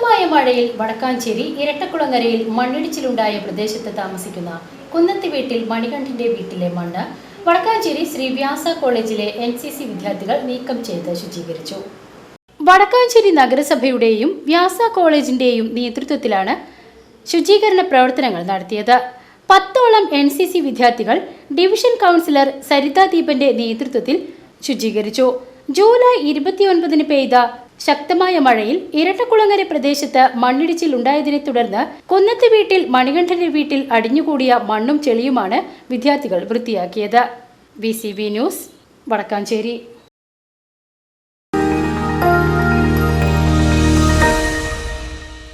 ശക്തമായ മഴയിൽ വടക്കാഞ്ചേരി ഇരട്ടക്കുളങ്ങരയിൽ മണ്ണിടിച്ചിലുണ്ടായ പ്രദേശത്ത് താമസിക്കുന്ന കുന്നത്തി വീട്ടിൽ മണികണ്ഠന്റെ വീട്ടിലെ മണ്ണ് വടക്കാഞ്ചേരി ശ്രീ വ്യാസ കോളേജിലെ എൻ സി സി വിദ്യാർത്ഥികൾ നീക്കം ചെയ്ത് ശുചീകരിച്ചു. വടക്കാഞ്ചേരി നഗരസഭയുടെയും വ്യാസ കോളേജിന്റെയും നേതൃത്വത്തിലാണ് ശുചീകരണ പ്രവർത്തനങ്ങൾ നടത്തിയത്. പത്തോളം എൻ സി സി വിദ്യാർത്ഥികൾ ഡിവിഷൻ കൗൺസിലർ സരിത ദീപന്റെ നേതൃത്വത്തിൽ ശുചീകരിച്ചു. ജൂലൈ ഇരുപത്തിയൊൻപതിന് പെയ്ത ശക്തമായ മഴയിൽ ഇരട്ടക്കുളങ്ങര പ്രദേശത്ത് മണ്ണിടിച്ചിൽ ഉണ്ടായതിനെ തുടർന്ന് കുന്നത്ത് വീട്ടിൽ മണികണ്ഠന്റെ വീട്ടിൽ അടിഞ്ഞുകൂടിയ മണ്ണും ചെളിയുമാണ് വിദ്യാർത്ഥികൾ വൃത്തിയാക്കിയത്. V news Vadakkanchery.